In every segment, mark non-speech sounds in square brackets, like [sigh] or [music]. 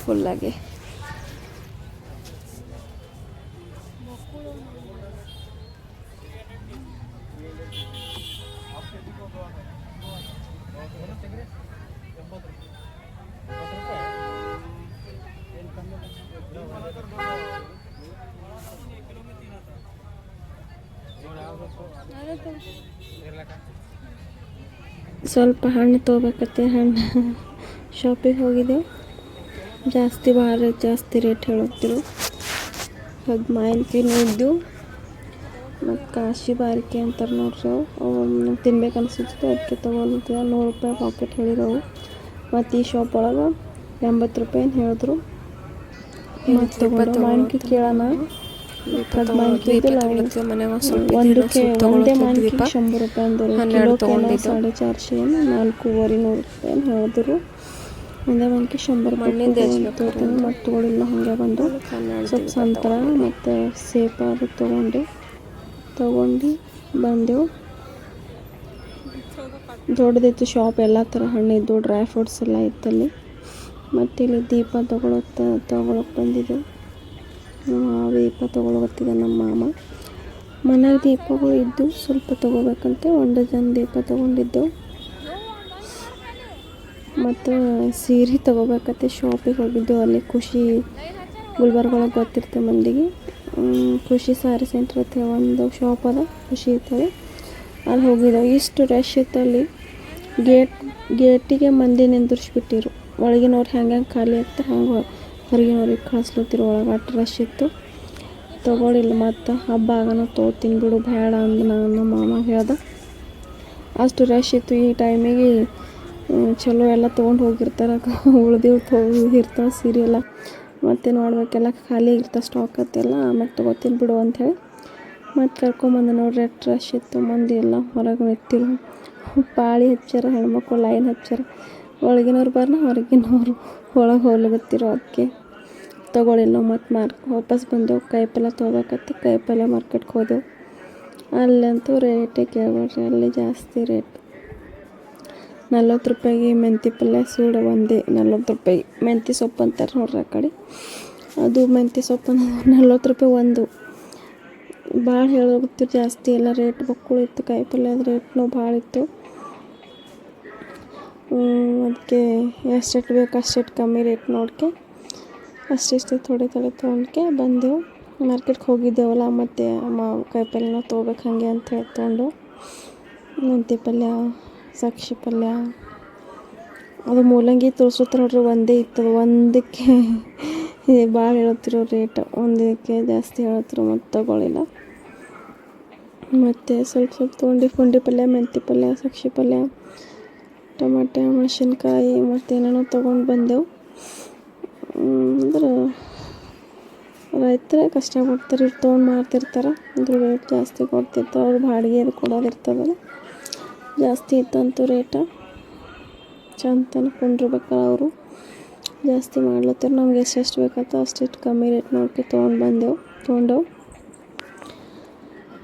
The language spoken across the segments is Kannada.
ಫುಲ್ಲಾಗಿ ಸ್ವಲ್ಪ ಹಣ್ಣು ತೊಗೋಬೇಕತ್ತೆ ಹಣ್ಣು. ಶಾಪಿಗೆ ಹೋಗಿದೆ ಜಾಸ್ತಿ ಭಾಳ ಜಾಸ್ತಿ ರೇಟ್ ಹೇಳುತ್ತಿರು. ಅದು ಮಾವಿನಕಾಯಿನೂ ಇದ್ದು. ಮತ್ತು ಕಾಶಿ ಬಾರಿಕೆ ಅಂತಾರೆ ನೋಡ್ರಿ ಅವು ನಂಗೆ ತಿನ್ಬೇಕು ಅನಿಸುತ್ತೆ. ಅದಕ್ಕೆ ತೊಗೊಂಡಿದ್ದೆ ನೂರು ರೂಪಾಯಿ ಪಾಕೆಟ್ ಹೇಳಿರೋವು ಮತ್ತು ಈ ಶಾಪ್ ಒಳಗೆ ಎಂಬತ್ತು ರೂಪಾಯಿ ಹೇಳಿದ್ರು. ಮತ್ತು ತೊಗೊಂಡು ಮಾವಿನಕಾಯಿ ಕೇಳೋಣ. ಒಂದೇ ಶಂಬರ್ ರೂಪಾಯಿ ಅಂದರು. ಕಿಲೋಕ್ಕೆ ಸಾಡೆ ಚಾರ್ಶೆ ಏನು ನಾಲ್ಕೂವರೆ ನೂರು ರೂಪಾಯಿ ಏನು ಹೇಳಿದ್ರು. ಒಂದೇ ಶಂಬರ್ ಮತ್ತು ತೊಗೊಳಿಲ್ಲ ಹಾಗೆ ಬಂದು ಸ್ವಲ್ಪ ಸಂತರ ಮತ್ತು ಸೇಪ ಅದು ತೊಗೊಂಡು ತೊಗೊಂಡು ಬಂದೆವು. ದೊಡ್ಡದಿತ್ತು ಶಾಪ್ ಎಲ್ಲ ಥರ ಹಣ್ಣಿದ್ದು ಡ್ರೈ ಫ್ರೂಟ್ಸ್ ಎಲ್ಲ ಇತ್ತಲ್ಲಿ. ಮತ್ತು ಇಲ್ಲಿ ದೀಪ ತೊಗೊಳಕ್ಕೆ ತೊಗೊಳಕ್ಕೆ ಬಂದಿದ್ದೆವು ಆ ಮಾವ ದೀಪ ತೊಗೊಳಕತ್ತಿದ್ದ ನಮ್ಮ ಮಾಮ. ಮನೆಯಾಗ ದೀಪಗಳು ಇದ್ದು ಸ್ವಲ್ಪ ತೊಗೋಬೇಕಂತೆ. ಒಂದು ಜನ ದೀಪ ತೊಗೊಂಡಿದ್ದೆವು. ಮತ್ತು ಸೀರೆ ತೊಗೋಬೇಕತ್ತೆ ಶಾಪಿಗೆ ಹೋಗಿದ್ದು. ಅಲ್ಲಿ ಖುಷಿ ಗುಲ್ಬರ್ಗ ಒಳಗೆ ಗೊತ್ತಿರುತ್ತೆ ಮಂದಿಗೆ. ಖುಷಿ ಸಾರಿ ಸೆಂಟ್ರ್ ಹತ್ರ ಒಂದು ಶಾಪ್ ಅದ. ಖುಷಿ ಇರ್ತದೆ. ಅಲ್ಲಿ ಹೋಗಿದ್ದೆವು ಇಷ್ಟು ರಶ್ ಇತ್ತು ಅಲ್ಲಿ. ಗೇಟ್, ಗೇಟಿಗೆ ಮಂದಿ ನಿಂದಿರ್ಸ್ಬಿಟ್ಟಿರು. ಒಳಗಿನವ್ರು ಹೆಂಗೆ ಹೆಂಗೆ ಖಾಲಿ ಆಗ್ತಾರೆ ಹಂಗೆ ಹೊರಗಿನವ್ರಿಗೆ ಕಳಿಸ್ಲತ್ತಿರು ಒಳಗೆ ಅಷ್ಟು ರಶ್ ಇತ್ತು. ತೊಗೊಳಿಲ್ಲ ಮತ್ತು. ಹಬ್ಬ ಆಗನ ತೊಗೋತೀನಿ ಬಿಡು, ಬೇಡ ಅಂದು ನಾನು ನಮ್ಮ ಮಾಮ ಹೇಳ್ದೆ. ಅಷ್ಟು ರಶ್ ಇತ್ತು ಈ ಟೈಮಿಗೆ ಚಲೋ ಎಲ್ಲ ತೊಗೊಂಡು ಹೋಗಿರ್ತಾರೆ. [laughs] ಉಳ್ದಿವ್ ಇರ್ತಾವೆ ಸೀರೆ ಎಲ್ಲ. ಮತ್ತೆ ನೋಡ್ಬೇಕೆಲ್ಲ ಖಾಲಿ ಇರ್ತಾವೆ ಸ್ಟಾಕ್ ಅತ್ತೆಲ್ಲ ಆಮೇಲೆ ತೊಗೋತೀನಿ ಬಿಡು ಅಂಥೇಳಿ ಮತ್ತು ಕರ್ಕೊಂಬಂದು ನೋಡ್ರಿ ಎಷ್ಟು ರಶ್ ಇತ್ತು ಮಂದಿ ಎಲ್ಲ ಹೊರಗೆ ನಿಂತಿರು ಪಾಳಿ ಹಚ್ಚಾರ ಹೆಣ್ಮಕ್ಳು ಲೈನ್ ಹಚ್ಚಾರ ಒಳಗಿನವ್ರು ಬರ್ನ ಹೊರಗಿನವ್ರು ಒಳಗೆ ಹೋಗ್ಲಿಕತ್ತಿರು ಅದಕ್ಕೆ ತೊಗೊಳಿಲ್ಲ ಮತ್ತು ಮಾರ್ಕ್. ವಾಪಸ್ ಬಂದೆವು ಕಾಯಿಪಲ್ಯ ತೊಗೋಬೇಕತ್ತೆ ಕಾಯಿಪಲ್ಯ ಮಾರ್ಕೆಟ್ಗೆ ಹೋದೆವು. ಅಲ್ಲಂತೂ ರೇಟೇ ಕೇಳ್ಬೇಡ್ರಿ, ಅಲ್ಲಿ ಜಾಸ್ತಿ ರೇಟ್ ನಲ್ವತ್ತು ರೂಪಾಯಿಗೆ ಮೆಂತಿ ಪಲ್ಯ, ಸೂಡ ಒಂದೇ ನಲ್ವತ್ತು ರೂಪಾಯಿ. ಮೆಂತಿ ಸೊಪ್ಪು ಅಂತಾರೆ ನೋಡ್ರಿ ಆ ಕಡೆ. ಅದು ಮೆಂತಿ ಸೊಪ್ಪು ನಲ್ವತ್ತು ರೂಪಾಯಿ ಒಂದು. ಭಾಳ ಹೇಳೋಗುತ್ತಿರು ಜಾಸ್ತಿ ಎಲ್ಲ ರೇಟ್ ಬಕ್ಕುಳು ಇತ್ತು, ಕಾಯಿ ಪಲ್ಯದ ರೇಟ್ನು ಭಾಳ ಇತ್ತು. ಅದಕ್ಕೆ ಎಷ್ಟೆಷ್ಟು ಬೇಕು ಅಷ್ಟೆಷ್ಟು ಕಮ್ಮಿ ರೇಟ್ ನೋಡ್ಕೆ, ಅಷ್ಟಿಷ್ಟು ಥೋಡೆ ಥೋಡೆ ತೊಗೊಂಡ್ಕೆ ಬಂದೆವು. ಮಾರ್ಕೆಟ್ಗೆ ಹೋಗಿದ್ದೆವಲ್ಲ, ಮತ್ತು ಅಮ್ಮ ಕಾಯಿ ಪಲ್ಯನ ತೊಗೋಬೇಕು ಹಾಗೆ ಅಂತ ಹೇಳಿ ತೊಗೊಂಡು ಮೆಂತಿ ಪಲ್ಯ ಸಾಕ್ಷಿ ಪಲ್ಯ. ಅದು ಮೂಲಂಗಿ ತೋರಿಸುತ್ತೆ ನೋಡ್ರಿ ಒಂದೇ ಇತ್ತು ಒಂದಕ್ಕೆ [laughs] ಭಾಳ ಹೇಳತ್ತಿರೋ ರೇಟ್ ಒಂದಕ್ಕೆ ಜಾಸ್ತಿ ಹೇಳತ್ತಿರೋ ಮತ್ತು ತಗೊಳ್ಳಿಲ್ಲ ಮತ್ತು ಸ್ವಲ್ಪ ಸ್ವಲ್ಪ ತೊಗೊಂಡು ಪುಂಡಿ ಪಲ್ಯ ಮೆಂತಿ ಪಲ್ಯ, ಸಾಕ್ಷಿ ಪಲ್ಯ, ಟೊಮಾಟೆ, ಮೆಣಸಿನ್ಕಾಯಿ, ಮತ್ತು ಏನೇನೋ ತೊಗೊಂಡು ಬಂದೆವು. ಅಂದ್ರೆ ರೈತರೇ ಕಷ್ಟಪಡ್ತಾರೆ ಇಟ್ಟು ತೊಗೊಂಡು ಮಾರ್ತಿರ್ತಾರೆ ಅಂದ್ರೆ ರೇಟ್ ಜಾಸ್ತಿ ಕೊಡ್ತಿರ್ತಾರೆ ಅವ್ರು ಬಾಡಿಗೆ ಅದು ಕೊಡೋದಿರ್ತದಲ್ಲ. ಜಾಸ್ತಿ ಇತ್ತಂತೂ ರೇಟ. ಚಂತನ ಅನ್ಕೊಂಡಿರ್ಬೇಕಲ್ಲ ಅವರು. ಜಾಸ್ತಿ ಮಾಡ್ಲತ್ತಾರೆ. ನಮ್ಗೆ ಎಷ್ಟೆಷ್ಟು ಬೇಕತ್ತ ಅಷ್ಟಿಷ್ಟು ಕಮ್ಮಿ ರೇಟ್ ನೋಡ್ಕೊ ತೊಗೊಂಡು ಬಂದೆವು, ತೊಗೊಂಡೆವು.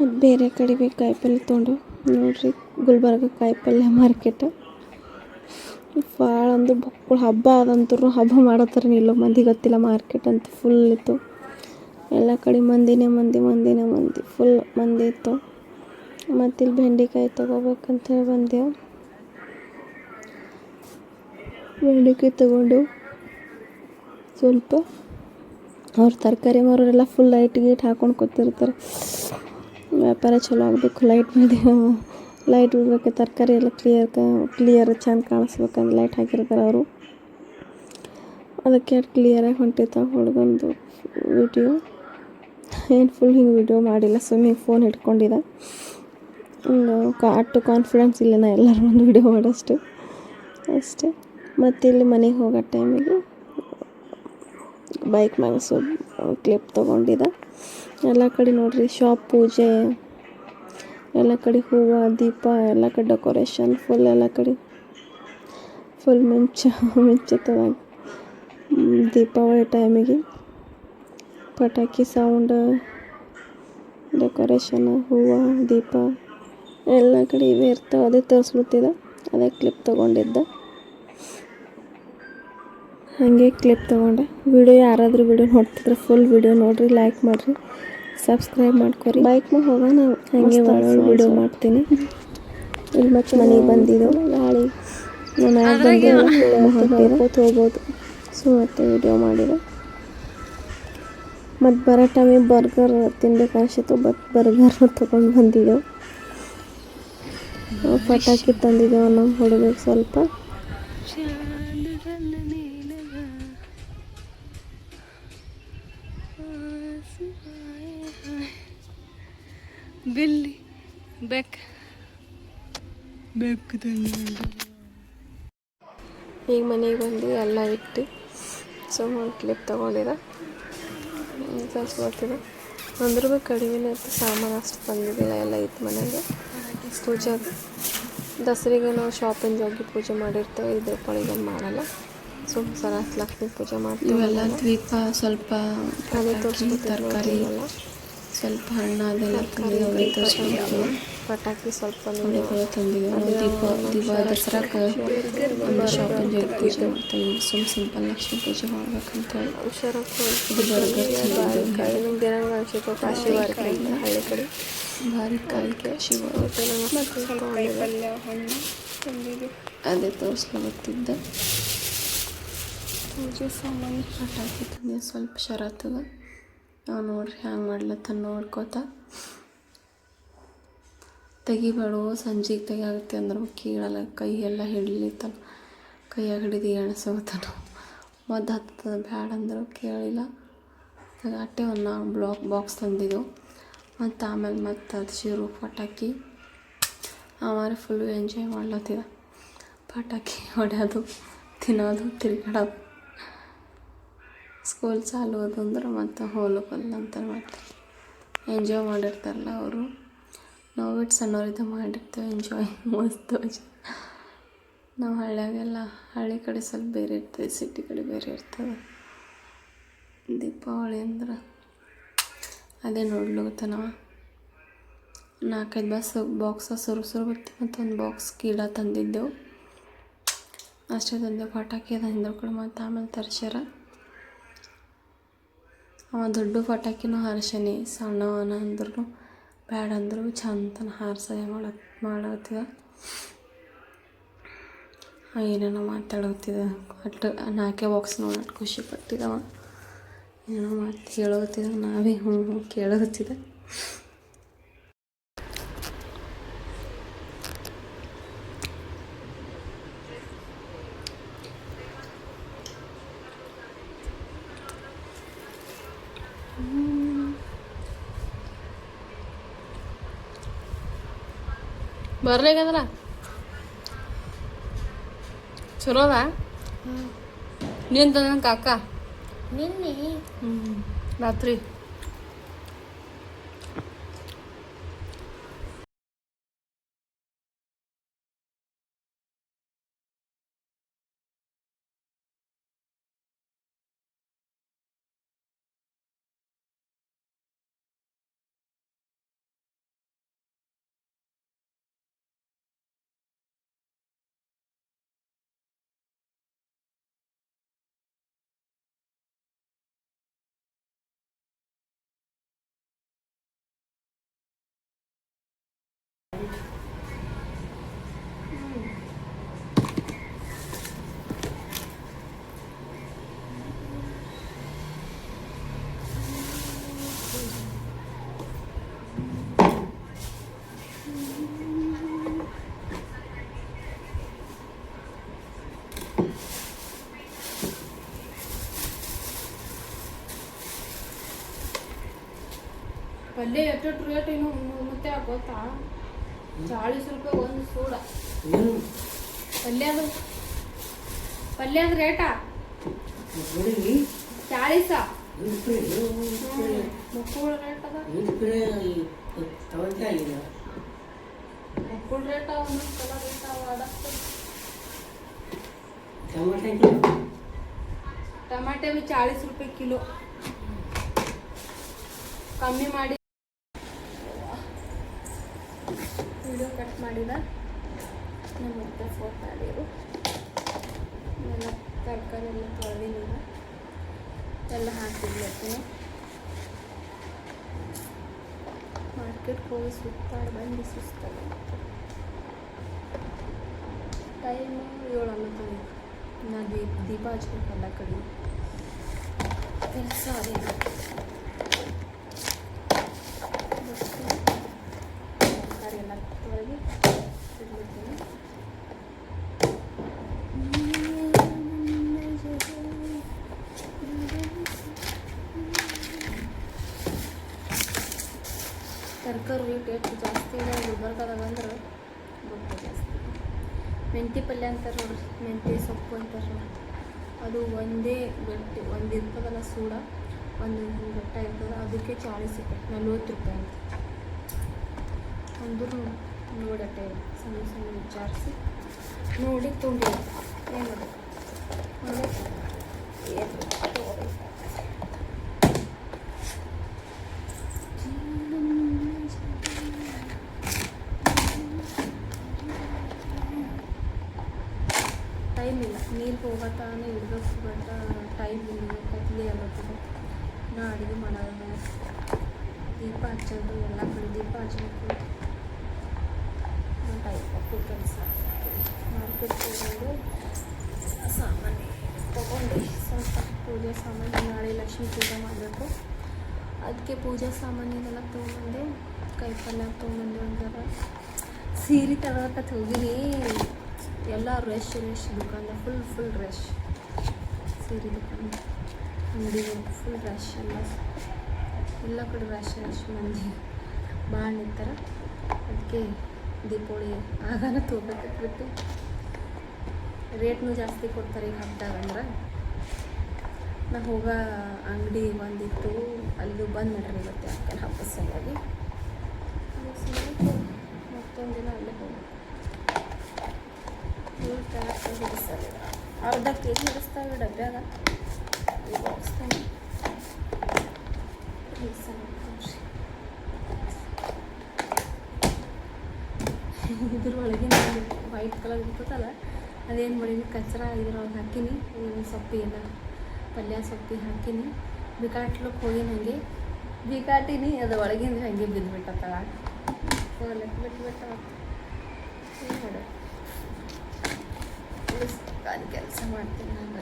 ಮತ್ತು ಬೇರೆ ಕಡೆ ಬೇಕು ಕಾಯಿಪಲ್ಲೆ ತೊಗೊಂಡು ನೋಡ್ರಿ ಗುಲ್ಬರ್ಗ ಕಾಯಿಪಲ್ಯ ಮಾರ್ಕೆಟ್. ಭಾಳ ಅಂದ್ರೆ ಬಕ್ಕುಳು ಹಬ್ಬ ಆದಂತೂ ಹಬ್ಬ ಮಾಡತ್ತಾರ ನಿಲ್ಲೋ ಮಂದಿ ಗೊತ್ತಿಲ್ಲ ಮಾರ್ಕೆಟ್ ಅಂತ ಫುಲ್ ಇತ್ತು. ಎಲ್ಲ ಕಡೆ ಮಂದಿನೇ ಮಂದಿ ಮಂದಿನೇ ಮಂದಿ. ಫುಲ್ ಮಂದಿ ಇತ್ತು. ಮತ್ತು ಇಲ್ಲಿ ಬೆಂಡೆಕಾಯಿ ತೊಗೋಬೇಕಂತೇಳಿ ಬಂದೆವು. ಬೆಂಡೆಕಾಯಿ ತೊಗೊಂಡು ಸ್ವಲ್ಪ ಅವ್ರು ತರಕಾರಿ ಮಾರೋರೆಲ್ಲ ಫುಲ್ ಲೈಟ್ ಗೀಟ್ ಹಾಕೊಂಡು ಕೂತಿರ್ತಾರೆ. ವ್ಯಾಪಾರ ಚಲೋ ಆಗಬೇಕು ಲೈಟ್ ಬಿಡ್ದೇವು [laughs] ಲೈಟ್ ಬಿಡ್ಬೇಕು ತರಕಾರಿ ಎಲ್ಲ ಕ್ಲಿಯರ್ ಕ್ಲಿಯರ್ ಚೆಂದ ಕಾಣಿಸ್ಬೇಕಂದ್ರೆ ಲೈಟ್ ಹಾಕಿರ್ತಾರೆ ಅವರು. ಅದಕ್ಕೆ ಕ್ಲಿಯರಾಗಿ ಹೊಂಟಿತ್ತು ಹುಡುಗಂದು ವಿಡಿಯೋ ಏನು ಫುಲ್ ಹಿಂಗೆ ವಿಡಿಯೋ ಮಾಡಿಲ್ಲ ಸುಮ್ಮನೆ ಫೋನ್ ಹಿಡ್ಕೊಂಡಿದ್ದ. ಅಷ್ಟು ಕಾನ್ಫಿಡೆನ್ಸ್ ಇಲ್ಲ ನಾ ಎಲ್ಲರೂ ಒಂದು ವಿಡಿಯೋ ಮಾಡೋಷ್ಟು. ಅಷ್ಟೇ. ಮತ್ತು ಇಲ್ಲಿ ಮನೆಗೆ ಹೋಗೋ ಟೈಮಿಗೆ ಬೈಕ್ ಮ್ಯಾಗ ಸ್ವಲ್ಪ ಕ್ಲಿಪ್ ತೊಗೊಂಡಿದ್ದ. ಎಲ್ಲ ಕಡೆ ನೋಡ್ರಿ ಶಾಪ್ ಪೂಜೆ, ಎಲ್ಲ ಕಡೆ ಹೂವು, ದೀಪ, ಎಲ್ಲ ಕಡೆ ಡೆಕೋರೇಷನ್ ಫುಲ್ ಎಲ್ಲ ಕಡೆ. ಫುಲ್ ಮಿಂಚ ಮಿಂಚತ್ತದ ದೀಪಾವಳಿ ಟೈಮಿಗೆ ಪಟಾಕಿ ಸೌಂಡ್ ಡೆಕೋರೇಷನ್ ಹೂವು, ದೀಪ. ಎಲ್ಲ ಕಡೆ ಇವೇ ಇರ್ತಾವೆ. ಅದೇ ತೋರಿಸ್ಬಿಟ್ಟಿದೆ ಅದೇ ಕ್ಲಿಪ್ ತೊಗೊಂಡಿದ್ದ. ಹಾಗೆ ಕ್ಲಿಪ್ ತೊಗೊಂಡೆ. ವಿಡಿಯೋ ಯಾರಾದರೂ ವಿಡಿಯೋ ನೋಡ್ತಿದ್ರೆ ಫುಲ್ ವಿಡಿಯೋ ನೋಡಿರಿ ಲೈಕ್ ಮಾಡಿರಿ ಸಬ್ಸ್ಕ್ರೈಬ್ ಮಾಡ್ಕೊರಿ. ಬೈಕ್ ಮೇಲೆ ಹೋಗೋಣ ಹಾಗೆ ಒಳ್ಳೊಳ್ಳೆ ವಿಡಿಯೋ ಮಾಡ್ತೀನಿ. ಇಲ್ಲಿ ಮತ್ತೆ ಮನೆಗೆ ಬಂದಿದ್ದು. ಗಾಳಿ. ನಾನು ಬಂದು ಹೋಗ್ಬೋದು. ಸೊ ಮತ್ತೆ ವಿಡಿಯೋ ಮಾಡಿದೆ. ಮತ್ತು ಬರೋ ಟೈಮಿಗೆ ಬರ್ಗರ್ ತಿನ್ಬೇಕು ಅನಿಸಿತ್ತು ಬಟ್ ಬರ್ಗರ್ ತೊಗೊಂಡು ಬಂದಿದ್ದೆವು ಪಟಾಕಿ ತಂದಿದ್ದೇವೆ ನಾವು ಹೊಡಬೇಕು ಸ್ವಲ್ಪ. ಬಿಲ್ಲಿ ಬೆಕ್. ಬೆಕ್ಕು ಈಗ ಮನೆಗೆ ಬಂದು ಎಲ್ಲ ಇಟ್ಟು ಸೊ ಒಂದು ಕ್ಲಿಪ್ ತೊಗೊಂಡಿರ. ಗೊತ್ತಿದೆ ಅಂದ್ರೂ ಕಡಿಮೆ ಕಡಿಮೆನೇ ಇತ್ತು ಸಾಮಾನು ಅಷ್ಟು ಬಂದಿದ್ದಿಲ್ಲ ಎಲ್ಲ ಇತ್ತು ಮನೆಗೆ. ಪೂಜೆ ದಸರಿಗೆ ನಾವು ಶಾಪಿಂಗ್ ಹೋಗಿ ಪೂಜೆ ಮಾಡಿರ್ತೇವೆ ಈ ದೀಪಾವಳಿಗೆ ಮಾಡಲ್ಲ. ಸೊ ಸರ ಲಕ್ಷ್ಮಿ ಪೂಜೆ ಮಾಡ್ತೀವಿ ಇವೆಲ್ಲ ದ್ವೀಪ ಸ್ವಲ್ಪ ತರಕಾರಿ ಎಲ್ಲ ಸ್ವಲ್ಪ ಹಣ್ಣು ಅದೆಲ್ಲ ಅವೇ ತೋರಿಸ್ಕೊಡ್ತೀವಿ ಪಟಾಕಿ ಸ್ವಲ್ಪ ನೋಡಿ ತಂದಿದ್ದು ನಾವು ದೀಪ ದೀಪ ದಸರಾಕ್ಕೆ ಒಂದು ಶಾಪಿಂಗ್ ಹೋಗಿ ಪೂಜೆ ಮಾಡ್ತೀವಿ ಸುಮ್ ಸಿಂಪಲ್ ಲಕ್ಷ್ಮಿ ಪೂಜೆ ಮಾಡ್ಬೇಕಂತೇಳಿ ಇದು ಬರ್ಗರ್ ತಂದಿದ್ದು ನಿಮ್ಗೆ ಏನಂಗ ಅನ್ಸಿತ್ತು ಕಾಶಿ ಬಾರಿಕಾಯಿ ಹಳ್ಳಿ ಕಡೆ. ಭಾರಿ ಕಾಯಿ ಶಿವ ಅದೇ ತೋರಿಸ್ಲಾಗತ್ತಿದ್ದ ಪೂಜೆ ಸಾಮಾನು ಪಟಾಕಿ ತಂದೆ ಸ್ವಲ್ಪ ಶರತ್ತದ. ನಾವು ನೋಡ್ರಿ ಹ್ಯಾಂಗೆ ಮಾಡ್ಲತ್ತ ನೋಡ್ಕೋತ ತೆಗಿಬೇಡು, ಸಂಜೆಗೆ ತೆಗಿಯಾಗುತ್ತೆ ಅಂದ್ರೆ ಕೀಳಲ್ಲ ಕೈ ಎಲ್ಲ ಹಿಡಿಲಿತ್ತಲ್ಲ, ಕೈಯಾಗ ಹಿಡಿದು ಎಣಸೋತಾನ ಮದ್ದು ಹತ್ತದ ಬ್ಯಾಡ ಅಂದ್ರೆ ಕೇಳಿಲ್ಲ. ಅಟ್ಟೆ ಒಂದು ನಾವು ಬ್ಲಾಕ್ ಬಾಕ್ಸ್ ತಂದಿದ್ದು. ಮತ್ತು ಆಮೇಲೆ ಮತ್ತು ಅದು ಶಿರು ಪಟಾಕಿ. ಆಮೇಲೆ ಫುಲ್ಲು ಎಂಜಾಯ್ ಮಾಡ್ಲತ್ತಿದ. ಪಟಾಕಿ ಹೊಡ್ಯೋದು, ತಿನ್ನೋದು ತಿರ್ಗಾಡೋದು ಸ್ಕೂಲ್ ಚಾಲು ಹೋದಂದ್ರೆ ಮತ್ತು ಹೋಲಕ್ಕೆ ಅಂತಾರೆ ಮತ್ತೆ ಎಂಜಾಯ್ ಮಾಡಿರ್ತಾರಲ್ಲ ಅವರು. ನಾವು ಬಿಟ್ಟು ಸಣ್ಣವರಿದ್ದ ಮಾಡಿರ್ತೇವೆ ಎಂಜಾಯ್ [laughs] ಮಸ್ತ್ ನಾವು ಹಳ್ಳಿಯಾಗೆಲ್ಲ ಹಳ್ಳಿ ಕಡೆ ಸ್ವಲ್ಪ ಬೇರೆ ಇರ್ತದೆ ಸಿಟಿ ಕಡೆ ಬೇರೆ ಇರ್ತದೆ. ದೀಪಾವಳಿ ಅಂದ್ರೆ ಅದೇ ನೋಡ್ಲಿಕ್ಕೆ ನಾವು ನಾಲ್ಕೈದು ಬಸ್ ಬಾಕ್ಸ ಸುರು ಸುರು ಬರ್ತೀವಿ ಮತ್ತು ಒಂದು ಬಾಕ್ಸ್ ಕೀಡ ತಂದಿದ್ದೆವು ಅಷ್ಟೇ ತಂದೆವು ಪಟಾಕಿ ಅದ ಹಿಂದೆ ಕೂಡ ಮತ್ತು ಆಮೇಲೆ ತರ್ಸ್ಯಾರ. ಅವ ದೊಡ್ಡ ಪಟಾಕಿನೂ ಹಾರಿಸ್ಯಾನಿ, ಸಣ್ಣವನ ಅಂದ್ರೂ ಬ್ಯಾಡ ಅಂದ್ರು ಚಂದನ ಹಾರಿಸ ಮಾಡ ಮಾಡತ್ತಿದ ಏನೇನೋ ಮಾತಾಡೋತಿದ ಅಟ್ ನಾಲ್ಕೇ ಬಾಕ್ಸ್ ನೋಡಿ, ಖುಷಿ ಪಟ್ಟಿದವ ಏನೋ ಮಾತು ಕೇಳೋತಿದ ನಾವೇ ಹ್ಞೂ ಹ್ಞೂ ಕೇಳೋತಿದ್ದೆ ಬರ್ಲಿಕ್ಕಂದ್ರ ಚಲೋದ ನೀನು ತಂದ ಕಾಕ? ನಿನ್ನೆ ಹ್ಞೂ ಪಲ್ಯ ಎಷ್ಟು ರೇಟ್ ಏನು ಮತ್ತೆ ಗೊತ್ತಾ? ಚಾಳಿಸ್ ರೂಪಾಯಿ ಒಂದು ಸೂಡ. ಪಲ್ಯದ ಪಲ್ಯದ ರೇಟಾ ಚಾಳಿಸ? ಮಕ್ಕಳ ರೇಟ್ ಅದ? ಮಕ್ಕಳ ರೇಟ್ ಒಂದೊಂದು ಸಲ ರೇಟ್ ಅವ ಟಮಾಟೆ ಬಿ ಚಾಳಿಸ್ ರೂಪಾಯಿ ಕಿಲೋ. ಕಮ್ಮಿ ಮಾಡಿ ವಿಡಿಯೋ ಕಟ್ ಮಾಡಿದ. ನಮ್ಮ ಮತ್ತೆ ಫೋಟೋ ಮಾಡಿರು ನನ್ನ ತರಕಾರಿ ಎಲ್ಲ ತೊಳೆದಿಲ್ಲ ಎಲ್ಲ ಹಾಕಿಬಿಡ್ತೀನಿ ಮಾರ್ಕೆಟ್ಗೆ ಹೋಗಿ ಸುತ್ತಾಡಿ ಬಂದು ಸುಸ್ತಾಗ ಟೈಮು ಏಳು ಅನ್ನೋದು ನಾ ದೀಪ ದೀಪ ಹಚ್ಬೇಕಲ್ಲ ಕಡೆ ಕೆಲಸ ತರಕಾರಿ ರೇಟ್ ಎಷ್ಟು ಜಾಸ್ತಿ ಇದೆ ಗುಲ್ಬರ್ಗದಾಗ ಅಂದ್ರೆ ಗೊಬ್ಬರ ಜಾಸ್ತಿ. ಮೆಂತಿ ಪಲ್ಯ ಅಂತಾರೆ ನೋಡ್ರಿ, ಮೆಂತಿ ಸೊಪ್ಪು ಅಂತಾರೆ ಅದು ಒಂದೇ ಗಟ್ಟಿ ಒಂದು ಇರ್ತದಲ್ಲ ಸೂಡ, ಒಂದು ಗಟ್ಟ ಇರ್ತದೆ, ಅದಕ್ಕೆ ಚಾಳಿಸ್ ರೂಪಾಯಿ ನಲ್ವತ್ತು ರೂಪಾಯಿ ಅಂತ. ಅಂದ್ರೂ ನೋಡಟ್ಟೆ ಸಣ್ಣ ಸಣ್ಣ ವಿಚಾರಿಸಿ ನೋಡಿ ತೊಗೊಂಡು ಏನು ತಗೋಬೇಕು ಟೈಮ್ ಇಲ್ಲ. ನೀರು ಹೋಗತ್ತಾನೆ ಇಡಬೇಕು ಬಟ್ ಟೈಮ್ ಇಲ್ಲ. ಕತ್ಲಿ ಆಗತ್ತದೆ ನಾ ಅಡುಗೆ ಮಾಡೋದು ದೀಪ ಹಚ್ಚೋದು, ಎಲ್ಲ ಕಡೆ ದೀಪ ಹಚ್ಚಬೇಕು ಟೈಮ್ ಮಕ್ಕಳು ಕೆಲಸ ಹೋಗೋದು ಸಾಮಾನು ತೊಗೊಂಡು ಸ್ವಲ್ಪ ಪೂಜೆ ಸಾಮಾನು ನಾಳೆ ಲಕ್ಷ್ಮೀ ಪೂಜೆ ಮಾಡಬೇಕು ಅದಕ್ಕೆ ಪೂಜಾ ಸಾಮಾನ್ಯನೆಲ್ಲ ತೊಗೊಂಬಂದೆ ಕೈಪಲ್ಯ ತೊಗೊಂಬಂದೆ ಒಂಥರ ಸೀರೆ ತಗೋಕತ್ ಹೋಗಿನಿ ಎಲ್ಲ ರಶ್ ರಶ್ ದುಕಾನ ಫುಲ್ ಫುಲ್ ರಶ್ ಸೀರೆ ದುಕಾನ ಅಂಗಡಿ ಫುಲ್ ರಶ್ ಎಲ್ಲ ಎಲ್ಲ ಕಡೆ ರಶ್ ರಶ್ ಮಂದಿ ಭಾಳ ನಿಂತಾರ ಅದಕ್ಕೆ ದೀಪಾವಳಿ ಆಗಾನ ತೊಗೋಬೇಕಿತ್ತು ರೇಟ್ನು ಜಾಸ್ತಿ ಕೊಡ್ತಾರೆ ಈಗ ಹಬ್ಬದಾಗ ಅಂದ್ರೆ? ನಾ ಹೋಗೋ ಅಂಗಡಿ ಬಂದಿತ್ತು ಅಲ್ಲೂ ಬಂದು ಮಾಡ್ರಿ ಇವತ್ತು ಯಾಕೆ ಹಬ್ಬದ ಸಲುವಾಗಿ. ಮತ್ತೊಂದು ದಿನ ಅಲ್ಲೇ ಹೋಗಿ ಅರ್ಧ ಕೆ ಜಿ ಹಿಡಿಸ್ತಾವೆ ಡಬ್ಬ್ಯಾಗ ಒಳಗಿನ ವೈಟ್ ಕಲರ್ ಇರ್ತದಲ್ಲ? ಅದೇನು ಮಾಡೀನಿ ಕಚ್ರ ಇದ್ರೊಳಗೆ ಹಾಕೀನಿ. ಸೊಪ್ಪಿ ಎಲ್ಲ ಪಲ್ಯ ಸೊಪ್ಪಿ ಹಾಕೀನಿ. ಬಿಕಾಟ್ಲಕ್ಕೆ ಹೋಗಿ ಹಾಗೆ ಬಿಕಾಟಿನಿ ಅದು ಒಳಗಿಂದ ಹಾಗೆ ಬಿದ್ದುಬಿಟ್ಟತ್ತಳ ಲೆಕ್ಕ ಬಿಟ್ಟು ಕೆಲಸ ಮಾಡ್ತೀನಿ ನಾನು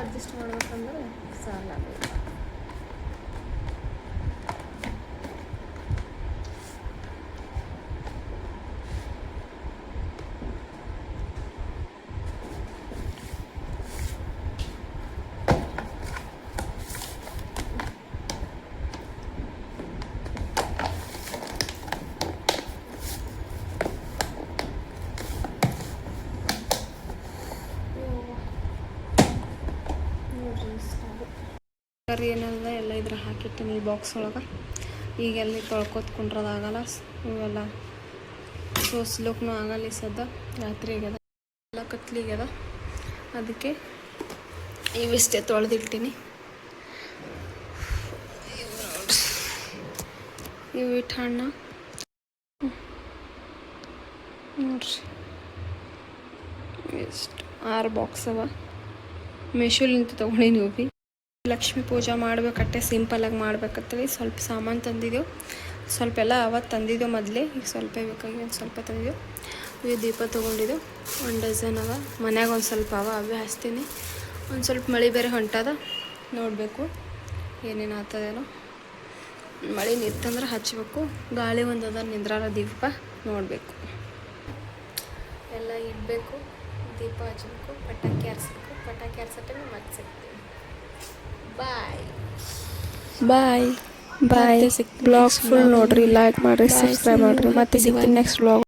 ಅಡ್ಜಸ್ಟ್ ಮಾಡ್ಬೇಕಂದ್ರೆ ಸಾಲ ಬೇಕು ಕರಿ ಏನಲ್ಲ, ಎಲ್ಲ ಇದ್ರ ಹಾಕಿಟ್ಟಿನಿ ಈ ಬಾಕ್ಸ್ ಒಳಗೆ. ಈಗ ಎಲ್ಲಿ ತೊಳ್ಕೊತ್ ಕುಂಡ್ರದಾಗಲ್ಲ, ಇವೆಲ್ಲ ಸೋಸ್ಲಕ್ಕೂ ಆಗಲ್ಲ ಈ ಸದ್ದ. ರಾತ್ರಿ ಆಗ್ಯದ. ಎಲ್ಲ ಕತ್ಲಿಗ್ಯದ ಅದಕ್ಕೆ ಇವಿಷ್ಟೇ ತೊಳೆದಿಟ್ಟಿನಿ. ಇವು ಇಟ್ಟು ಹಣ್ಣು. ನೋಡ್ರಿ. ಎಷ್ಟು ಆರು ಬಾಕ್ಸ್ ಅವ. ಮೆಶೂಲಿಂತ ತೊಗೊಂಡಿನಿ ಭೀ ಲಕ್ಷ್ಮೀ ಪೂಜೆ ಮಾಡ್ಬೇಕಟ್ಟೆ ಸಿಂಪಲಾಗಿ ಹೇಳಿ ಸ್ವಲ್ಪ ಸಾಮಾನು ತಂದಿದ್ದೆವು ಸ್ವಲ್ಪ ಎಲ್ಲ ಅವತ್ತು ತಂದಿದ್ದೆವು ಮೊದಲೇ. ಈಗ ಸ್ವಲ್ಪ ಬೇಕಾಗಿ ಒಂದು ಸ್ವಲ್ಪ ತಂದಿದ್ದೆವು ಇವು ದೀಪ ತೊಗೊಂಡಿದ್ದೆವು ಒಂದು ಡಜನ್ ಅವ. ಮನ್ಯಾಗ ಒಂದು ಸ್ವಲ್ಪ ಅವ, ಅವೇ ಹಚ್ತೀನಿ. ಒಂದು ಸ್ವಲ್ಪ ಮಳೆ ಬೇರೆ ಹೊಂಟದ, ನೋಡಬೇಕು ಏನೇನು ಆಗ್ತದೇನೋ. ಮಳೆ ನಿತ್ತಂದ್ರೆ ಹಚ್ಚಬೇಕು ಗಾಳಿ ಒಂದು ಅದ ನಿಂದ್ರಾರ ದೀಪ, ನೋಡಬೇಕು. ಎಲ್ಲ ಇಡಬೇಕು, ದೀಪ ಹಚ್ಚಬೇಕು ಪಟಾಕಿ ಹರ್ಸಬೇಕು ಪಟಾಕಿ ಹರ್ಸಟ್ಟೆ ಮತ್ತೆ ಸಿಗ್ತೀವಿ. Bye bye bye blogs full ನೋಡ್ರಿ ಲೈಕ್ ಮಾಡಿರಿ ಸಬ್ಸ್ಕ್ರೈಬ್ ಮಾಡಿರಿ. ಮತ್ತೆ ಸಿಗ್ತೀನಿ ನೆಕ್ಸ್ಟ್ ಬ್ಲಾಗ್